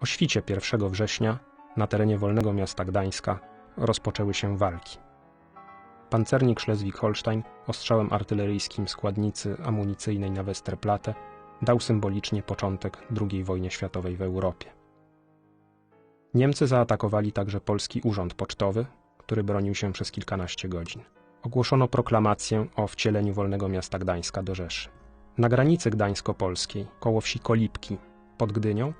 O świcie 1 września na terenie wolnego miasta Gdańska rozpoczęły się walki. Pancernik Schleswig-Holstein ostrzałem artyleryjskim składnicy amunicyjnej na Westerplatte dał symbolicznie początek II wojnie światowej w Europie. Niemcy zaatakowali także polski urząd pocztowy, który bronił się przez kilkanaście godzin. Ogłoszono proklamację o wcieleniu wolnego miasta Gdańska do Rzeszy. Na granicy gdańsko-polskiej, koło wsi Kolipki, pod Gdynią,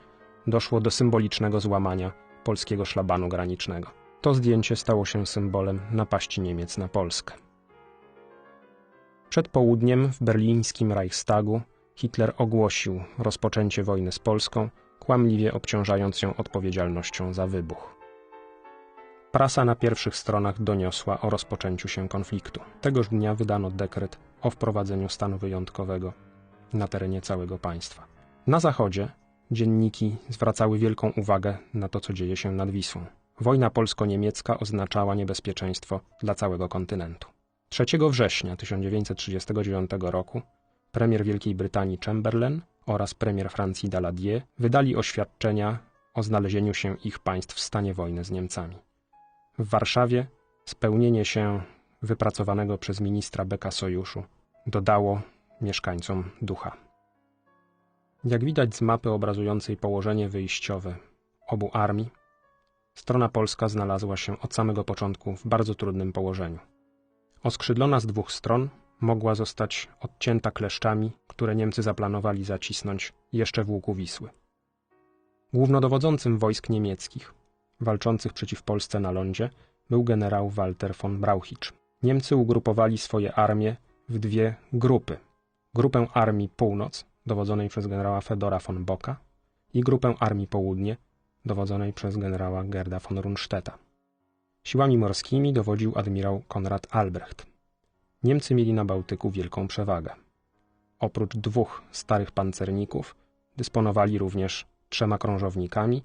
doszło do symbolicznego złamania polskiego szlabanu granicznego. To zdjęcie stało się symbolem napaści Niemiec na Polskę. Przed południem w berlińskim Reichstagu Hitler ogłosił rozpoczęcie wojny z Polską, kłamliwie obciążając ją odpowiedzialnością za wybuch. Prasa na pierwszych stronach doniosła o rozpoczęciu się konfliktu. Tegoż dnia wydano dekret o wprowadzeniu stanu wyjątkowego na terenie całego państwa. Na zachodzie dzienniki zwracały wielką uwagę na to, co dzieje się nad Wisłą. Wojna polsko-niemiecka oznaczała niebezpieczeństwo dla całego kontynentu. 3 września 1939 roku premier Wielkiej Brytanii Chamberlain oraz premier Francji Daladier wydali oświadczenia o znalezieniu się ich państw w stanie wojny z Niemcami. W Warszawie spełnienie się wypracowanego przez ministra Beka sojuszu dodało mieszkańcom ducha. Jak widać z mapy obrazującej położenie wyjściowe obu armii, strona polska znalazła się od samego początku w bardzo trudnym położeniu. Oskrzydlona z dwóch stron, mogła zostać odcięta kleszczami, które Niemcy zaplanowali zacisnąć jeszcze w łuku Wisły. Głównodowodzącym wojsk niemieckich, walczących przeciw Polsce na lądzie, był generał Walter von Brauchitsch. Niemcy ugrupowali swoje armie w dwie grupy. Grupę Armii Północ, dowodzonej przez generała Fedora von Bocka i grupę Armii Południe, dowodzonej przez generała Gerda von Rundstedta. Siłami morskimi dowodził admirał Konrad Albrecht. Niemcy mieli na Bałtyku wielką przewagę. Oprócz dwóch starych pancerników dysponowali również trzema krążownikami,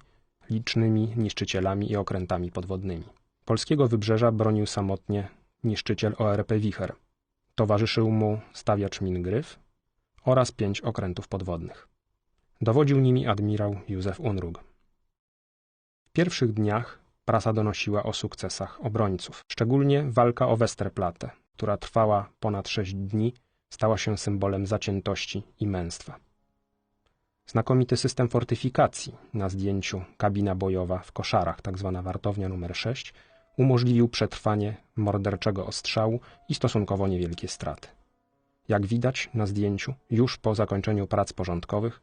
licznymi niszczycielami i okrętami podwodnymi. Polskiego wybrzeża bronił samotnie niszczyciel ORP Wicher. Towarzyszył mu stawiacz min Gryf oraz pięć okrętów podwodnych. Dowodził nimi admirał Józef Unrug. W pierwszych dniach prasa donosiła o sukcesach obrońców, szczególnie walka o Westerplatte, która trwała ponad sześć dni, stała się symbolem zaciętości i męstwa. Znakomity system fortyfikacji na zdjęciu kabina bojowa w koszarach, tzw. Tak wartownia numer 6, umożliwił przetrwanie morderczego ostrzału i stosunkowo niewielkie straty. Jak widać na zdjęciu, już po zakończeniu prac porządkowych,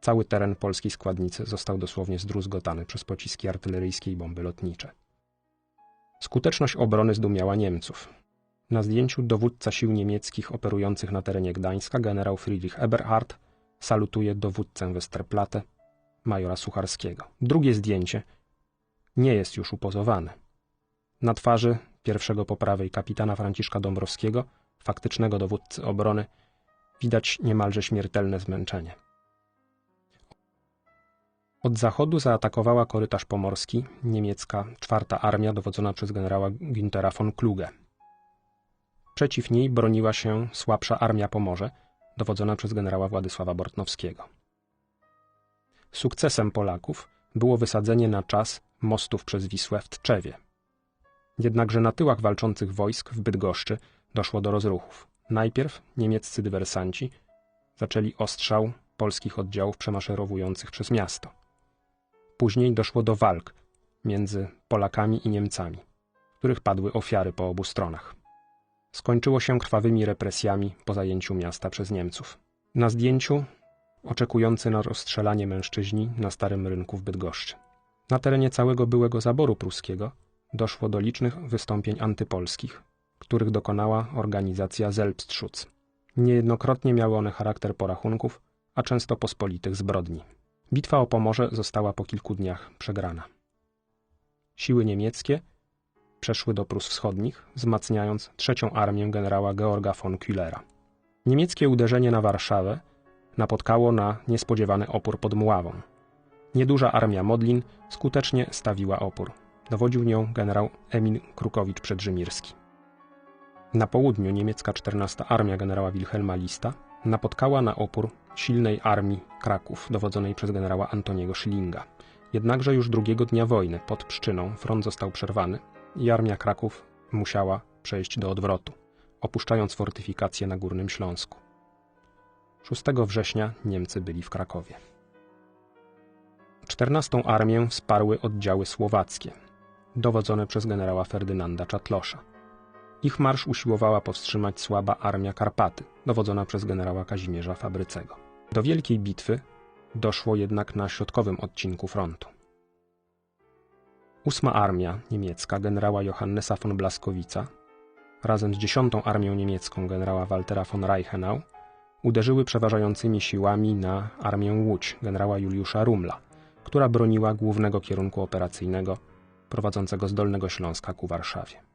cały teren polskiej składnicy został dosłownie zdruzgotany przez pociski artyleryjskie i bomby lotnicze. Skuteczność obrony zdumiała Niemców. Na zdjęciu dowódca sił niemieckich operujących na terenie Gdańska, generał Friedrich Eberhard, salutuje dowódcę Westerplatte, majora Sucharskiego. Drugie zdjęcie nie jest już upozowane. Na twarzy pierwszego po prawej kapitana Franciszka Dąbrowskiego, faktycznego dowódcy obrony, widać niemalże śmiertelne zmęczenie. Od zachodu zaatakowała korytarz pomorski niemiecka czwarta armia dowodzona przez generała Günthera von Kluge. Przeciw niej broniła się słabsza armia Pomorze, dowodzona przez generała Władysława Bortnowskiego. Sukcesem Polaków było wysadzenie na czas mostów przez Wisłę w Tczewie. Jednakże na tyłach walczących wojsk w Bydgoszczy doszło do rozruchów. Najpierw niemieccy dywersanci zaczęli ostrzał polskich oddziałów przemaszerowujących przez miasto. Później doszło do walk między Polakami i Niemcami, których padły ofiary po obu stronach skończyło się krwawymi represjami po zajęciu miasta przez Niemców. Na zdjęciu oczekujący na rozstrzelanie mężczyźni na starym rynku w Bydgoszczy. Na terenie całego byłego zaboru pruskiego doszło do licznych wystąpień antypolskich, których dokonała organizacja Selbstschutz. Niejednokrotnie miały one charakter porachunków, a często pospolitych zbrodni. Bitwa o Pomorze została po kilku dniach przegrana. Siły niemieckie przeszły do Prus Wschodnich, wzmacniając trzecią armię generała Georga von Kühlera. Niemieckie uderzenie na Warszawę napotkało na niespodziewany opór pod Mławą. Nieduża armia Modlin skutecznie stawiła opór. Dowodził nią generał Emil Krukowicz-Przedrzymirski. Na południu niemiecka 14 Armia generała Wilhelma Lista napotkała na opór silnej armii Kraków, dowodzonej przez generała Antoniego Schillinga. Jednakże już drugiego dnia wojny pod Pszczyną front został przerwany i armia Kraków musiała przejść do odwrotu, opuszczając fortyfikacje na Górnym Śląsku. 6 września Niemcy byli w Krakowie. 14 armię wsparły oddziały słowackie, dowodzone przez generała Ferdynanda Czatlosza. Ich marsz usiłowała powstrzymać słaba armia Karpaty, dowodzona przez generała Kazimierza Fabrycego. Do wielkiej bitwy doszło jednak na środkowym odcinku frontu. Ósma armia niemiecka generała Johannesa von Blaskowica razem z dziesiątą armią niemiecką generała Waltera von Reichenau uderzyły przeważającymi siłami na armię Łódź generała Juliusza Rumla, która broniła głównego kierunku operacyjnego prowadzącego z Dolnego Śląska ku Warszawie.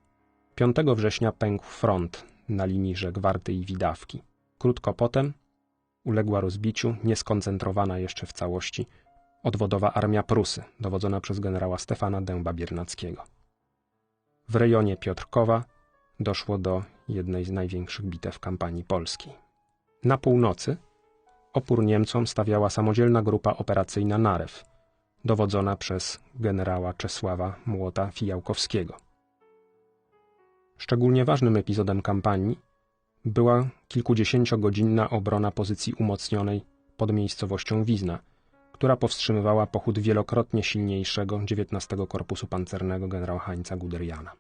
5 września pękł front na linii rzek Warty i Widawki. Krótko potem uległa rozbiciu, nieskoncentrowana jeszcze w całości, odwodowa armia Prusy, dowodzona przez generała Stefana Dęba-Biernackiego. W rejonie Piotrkowa doszło do jednej z największych bitew kampanii polskiej. Na północy opór Niemcom stawiała samodzielna grupa operacyjna Narew, dowodzona przez generała Czesława Młota Fijałkowskiego. Szczególnie ważnym epizodem kampanii była kilkudziesięciogodzinna obrona pozycji umocnionej pod miejscowością Wizna, która powstrzymywała pochód wielokrotnie silniejszego XIX Korpusu Pancernego generała Hańca Guderiana.